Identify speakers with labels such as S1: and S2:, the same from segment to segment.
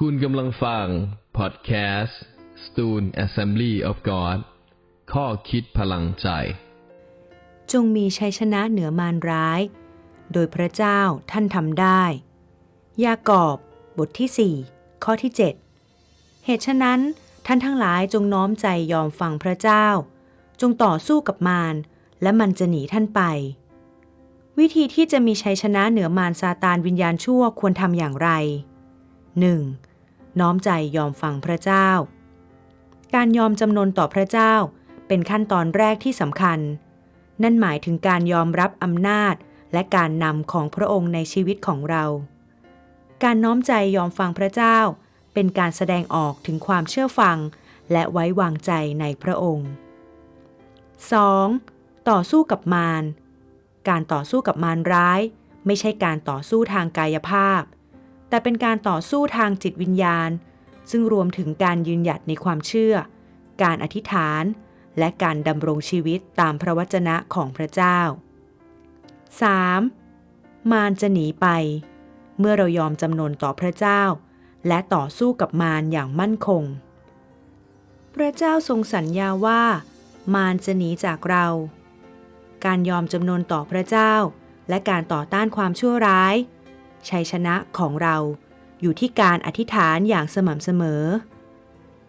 S1: คุณกำลังฟัง พอดแคสต์ Stone Assembly of God ข้อคิดพลังใจ
S2: จงมีชัยชนะเหนือมารร้าย โดยพระเจ้าท่านทำได้ ยากอบบทที่ 4 ข้อที่ 7 เหตุฉะนั้นท่านทั้งหลายจงน้อมใจยอมฟังพระเจ้า จงต่อสู้กับมารและมันจะหนีท่านไป วิธีที่จะมีชัยชนะเหนือมารซาตานวิญญาณชั่วควรทำอย่างไร 1. น้อมใจยอมฟังพระเจ้า การยอมจำนนต่อพระเจ้าเป็นขั้นตอนแรกที่สำคัญ นั่นหมายถึงการยอมรับอำนาจและการนำของพระองค์ในชีวิตของเรา การน้อมใจยอมฟังพระเจ้า เป็นการแสดงออกถึงความเชื่อฟัง และไว้วางใจในพระองค์ 2. ต่อสู้กับมาร การต่อสู้กับมารร้าย ไม่ใช่การต่อสู้ทางกายภาพ แต่เป็นการต่อสู้ทางจิตวิญญาณ ซึ่งรวมถึงการยืนหยัดในความเชื่อ การอธิษฐาน และการดำรงชีวิตตามพระวจนะของพระเจ้า 3. มารจะหนีไป เมื่อเรายอมจำนนต่อพระเจ้า และต่อสู้กับมารอย่างมั่นคง พระเจ้าทรงสัญญาว่า มารจะหนีจากเรา การยอมจำนนต่อพระเจ้า และการต่อต้านความชั่วร้าย ชัยชนะของเราอยู่ที่การอธิษฐานอย่างสม่ำเสมอ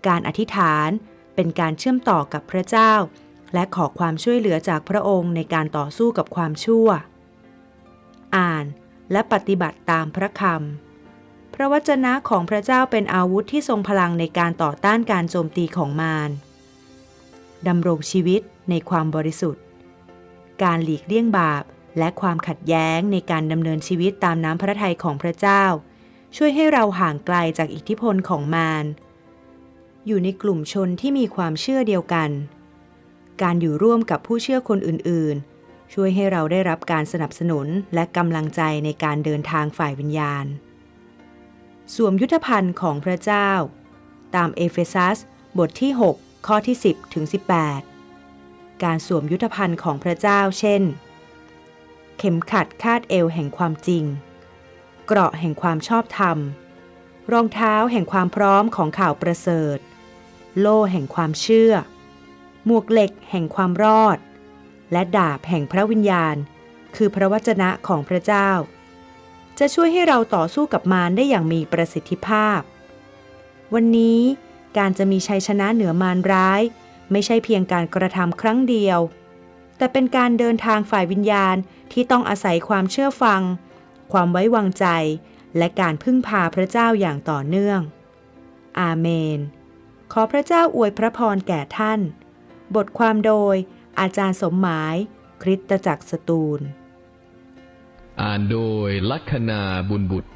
S2: การอธิษฐานเป็นการเชื่อมต่อกับพระเจ้า และขอความช่วยเหลือจากพระองค์ในการต่อสู้กับความชั่ว อ่านและปฏิบัติตามพระคำ พระวจนะของพระเจ้าเป็นอาวุธที่ทรงพลังในการต่อต้านการโจมตีของมารดำรงชีวิตในความบริสุทธิ์ การหลีกเลี่ยงบาป และความขัดแย้งในการดำเนินชีวิตตามน้ำพระทัยของพระเจ้า ช่วยให้เราห่างไกลจากอิทธิพลของมาร อยู่ในกลุ่มชนที่มีความเชื่อเดียวกัน การอยู่ร่วมกับผู้เชื่อคนอื่นๆ ช่วยให้เราได้รับการสนับสนุนและกำลังใจในการเดินทางฝ่ายวิญญาณ สวมยุทธภัณฑ์ของพระเจ้า ตามเอเฟซัส บทที่ 6 ข้อที่ 10ถึง18 การสวมยุทธภัณฑ์ของพระเจ้า เช่น เข็มขัดคาดเอวแห่งความจริง เกราะแห่งความชอบธรรม รองเท้าแห่งความพร้อมของข่าวประเสริฐ โล่แห่งความเชื่อ หมวกเหล็กแห่งความรอด และดาบแห่งพระวิญญาณ คือพระวจนะของพระเจ้า จะช่วยให้เราต่อสู้กับมารได้อย่างมีประสิทธิภาพ วันนี้การจะมีชัยชนะเหนือมารร้าย ไม่ใช่เพียงการกระทำครั้งเดียว แต่เป็นการเดินทางฝ่ายวิญญาณที่ต้องอาศัยความเชื่อฟัง ความไว้วางใจ และการพึ่งพาพระเจ้าอย่างต่อเนื่อง อาเมน ขอพระเจ้าอวยพระพรแก่ท่าน บทความโดย อาจารย์สมหมาย คริสตจักรสตูล
S1: อ่านโดยลัคนาบุญบุตร